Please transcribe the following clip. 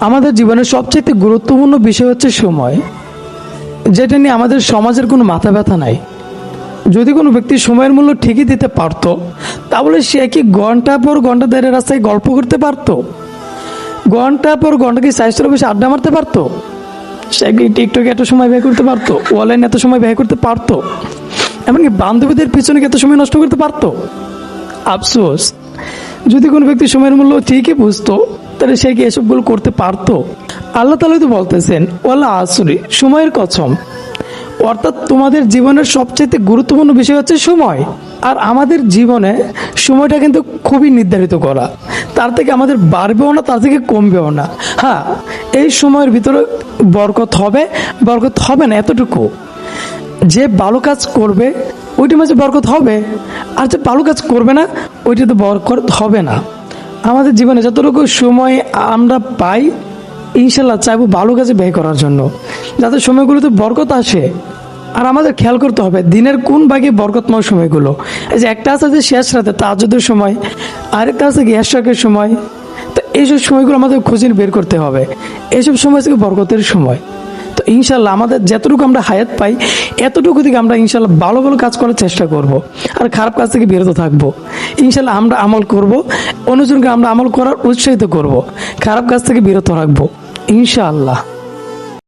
আমাদের জীবনের সবচেয়ে গুরুত্বপূর্ণ বিষয় হচ্ছে সময়। যেটা নিয়ে আমাদের সমাজের কোনো মাথা ব্যথা নাই। যদি কোনো ব্যক্তি সময়ের মূল্য ঠিকই দিতে পারতো, তাহলে সে কি ঘণ্টা পর ঘণ্টা ধরে রাস্তায় গল্প করতে পারতো? ঘণ্টা পর ঘণ্টা কি স্বাস্থ্যের বসে আড্ডা মারতে পারতো? সে কি টিকটকে এত সময় ব্যয় করতে পারতো? অনলাইনে এত সময় ব্যয় করতে পারতো? এমনকি বান্ধবীদের পিছনে এত সময় নষ্ট করতে পারতো? আফসোস। যদি কোনো ব্যক্তি সময়ের মূল্য ঠিকই বুঝতো তাহলে সে কি এসব এসবগুলো করতে পারতো। আল্লাহ তালা তো বলতেছেন ওয়াল্লাহ আসরি, সময়ের কসম। অর্থাৎ তোমাদের জীবনের সবচেয়ে গুরুত্বপূর্ণ বিষয় হচ্ছে সময়। আর আমাদের জীবনে সময়টা কিন্তু খুবই নির্ধারিত করা। তার থেকে আমাদের বাড়বেও না, তার থেকে কমবেও না। হ্যাঁ এই সময়ের ভিতরে বরকত হবে বরকত হবে না এতটুকু। যে ভালো কাজ করবে, ওইটার মাঝে বরকত হবে। আর যে ভালো কাজ করবে না, ওইটাতে বরকত হবে না। আমাদের জীবনে যতটুকু সময় আমরা পাই, ইনশাল্লাহ চাইব ভালো কাজে ব্যয় করার জন্য। যাতে সময়গুলোতে বরকত আসে। আর আমাদের খেয়াল করতে হবে, দিনের কোন ভাগে বরকতময় সময়গুলো। এই যে একটা আছে যে শেষ রাতে তাজুদের সময়, আরেকটা আছে গ্যাসটাকের সময়। তো এইসব সময়গুলো আমাদের খুঁজে বের করতে হবে। এইসব সময় থেকে বরকতের সময়। ইনশাল্লাহ আমাদের যতটুকু আমরা হায়াত পাই, এতটুকু থেকে আমরা ইনশাল্লাহ ভালো ভালো কাজ করার চেষ্টা করব আর খারাপ কাজ থেকে বিরত থাকব। ইনশাল্লাহ আমরা আমল করব অনুজনকে আমরা আমল করার উৎসাহিত করব, খারাপ কাজ থেকে বিরত রাখব, ইনশাআল্লাহ।